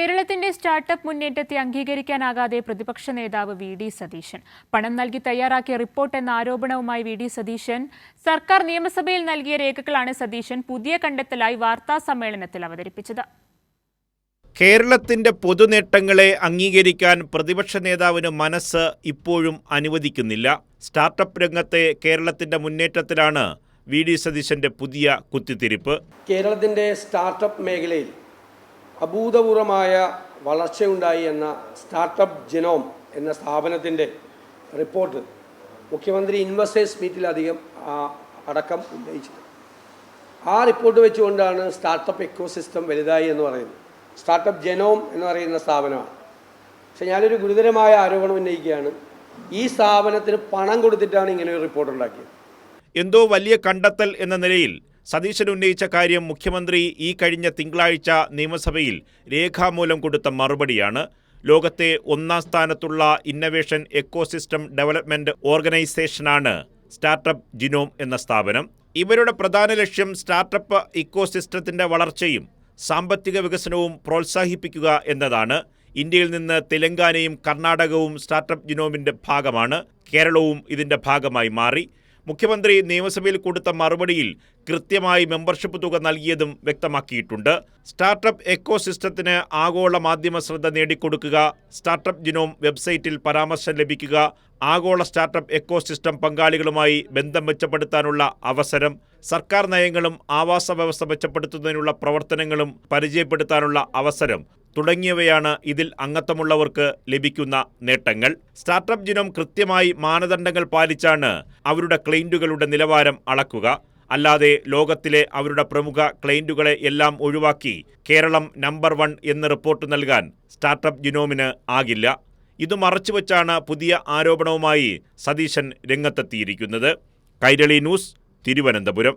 കേരളത്തിന്റെ സ്റ്റാർട്ടപ്പ് മുന്നേറ്റത്തെ അംഗീകരിക്കാനാകാതെ പ്രതിപക്ഷ നേതാവ് വി ഡി സതീശൻ. പണം നൽകി തയ്യാറാക്കിയ റിപ്പോർട്ട് എന്ന ആരോപണവുമായി വി ഡി സതീശൻ സർക്കാർ നിയമസഭയിൽ നൽകിയ രേഖകളാണ് സതീശൻ പുതിയ കണ്ടെത്തലായി വാർത്താ സമ്മേളനത്തിൽ അവതരിപ്പിച്ചത്. കേരളത്തിന്റെ പൊതുനേട്ടങ്ങളെ അംഗീകരിക്കാൻ പ്രതിപക്ഷ നേതാവിന് മനസ്സ് ഇപ്പോഴും അനുവദിക്കുന്നില്ല. സ്റ്റാർട്ടപ്പ് രംഗത്തെ കേരളത്തിന്റെ മുന്നേറ്റത്തിലാണ് വി ഡി സതീശന്റെ പുതിയ കുത്തിത്തിരിപ്പ്. കേരളത്തിന്റെ സ്റ്റാർട്ടപ്പ് മേഖലയിൽ അഭൂതപൂർവമായ വളർച്ചയുണ്ടായി എന്ന സ്റ്റാർട്ടപ്പ് ജനോം എന്ന സ്ഥാപനത്തിന്റെ റിപ്പോർട്ട് മുഖ്യമന്ത്രി ഇൻവെസ്റ്റേഴ്സ് ആ, അടക്കം ഉന്നയിച്ചത് ആ റിപ്പോർട്ട് വെച്ചുകൊണ്ടാണ് സ്റ്റാർട്ടപ്പ് എക്കോസിസ്റ്റം വലുതായി എന്ന് പറയുന്നത്. സ്റ്റാർട്ടപ്പ് ജനോം എന്ന് പറയുന്ന സ്ഥാപനമാണ്. പക്ഷെ ഞാനൊരു ഗുരുതരമായ ആരോപണം ഉന്നയിക്കുകയാണ്. ഈ സ്ഥാപനത്തിന് പണം കൊടുത്തിട്ടാണ് ഇങ്ങനെ ഒരു റിപ്പോർട്ട് ഉണ്ടാക്കിയത്. എന്തോ വലിയ കണ്ടെത്തൽ എന്ന നിലയിൽ സതീശൻ ഉന്നയിച്ച കാര്യം മുഖ്യമന്ത്രി ഈ കഴിഞ്ഞ തിങ്കളാഴ്ച നിയമസഭയിൽ രേഖാമൂലം കൊടുത്ത മറുപടിയാണ്. ലോകത്തെ ഒന്നാം സ്ഥാനത്തുള്ള ഇന്നവേഷൻ എക്കോസിസ്റ്റം ഡെവലപ്മെന്റ് ഓർഗനൈസേഷനാണ് സ്റ്റാർട്ടപ്പ് ജിനോം എന്ന സ്ഥാപനം. ഇവരുടെ പ്രധാന ലക്ഷ്യം സ്റ്റാർട്ടപ്പ് ഇക്കോസിസ്റ്റത്തിന്റെ വളർച്ചയും സാമ്പത്തിക വികസനവും പ്രോത്സാഹിപ്പിക്കുക എന്നതാണ്. ഇന്ത്യയിൽ നിന്ന് തെലങ്കാനയും കർണാടകവും സ്റ്റാർട്ടപ്പ് ജിനോമിന്റെ ഭാഗമാണ്. കേരളവും ഇതിന്റെ ഭാഗമായി മാറി. മുഖ്യമന്ത്രി നിയമസഭയിൽ കൊടുത്ത മറുപടിയിൽ കൃത്യമായി മെമ്പർഷിപ്പ് തുക നൽകിയതും വ്യക്തമാക്കിയിട്ടുണ്ട്. സ്റ്റാർട്ടപ്പ് എക്കോസിസ്റ്റത്തിന് ആഗോള മാധ്യമ ശ്രദ്ധ നേടിക്കൊടുക്കുക സ്റ്റാർട്ടപ്പ് ജിനോം വെബ്സൈറ്റിൽ പരാമർശം ലഭിക്കുക ആഗോള സ്റ്റാർട്ടപ്പ് എക്കോസിസ്റ്റം പങ്കാളികളുമായി ബന്ധം മെച്ചപ്പെടുത്താനുള്ള അവസരം സർക്കാർ നയങ്ങളും ആവാസ വ്യവസ്ഥ മെച്ചപ്പെടുത്തുന്നതിനുള്ള പ്രവർത്തനങ്ങളും പരിചയപ്പെടുത്താനുള്ള അവസരം തുടങ്ങിയവയാണ് ഇതിൽ അംഗത്വമുള്ളവർക്ക് ലഭിക്കുന്ന നേട്ടങ്ങൾ. സ്റ്റാർട്ടപ്പ് ജിനോം കൃത്യമായി മാനദണ്ഡങ്ങൾ പാലിച്ചാണ് അവരുടെ ക്ലയന്റുകളുടെ നിലവാരം അളക്കുക. അല്ലാതെ ലോകത്തിലെ അവരുടെ പ്രമുഖ ക്ലയന്റുകളെ എല്ലാം ഒഴിവാക്കി കേരളം നമ്പർ വൺ എന്ന് റിപ്പോർട്ട് നൽകാൻ സ്റ്റാർട്ടപ്പ് ജിനോമിന് ആകില്ല. ഇത് മറച്ചുവെച്ചാണ് പുതിയ ആരോപണവുമായി സതീശൻ രംഗത്തെത്തിയിരിക്കുന്നത്. കൈരളി ന്യൂസ് തിരുവനന്തപുരം.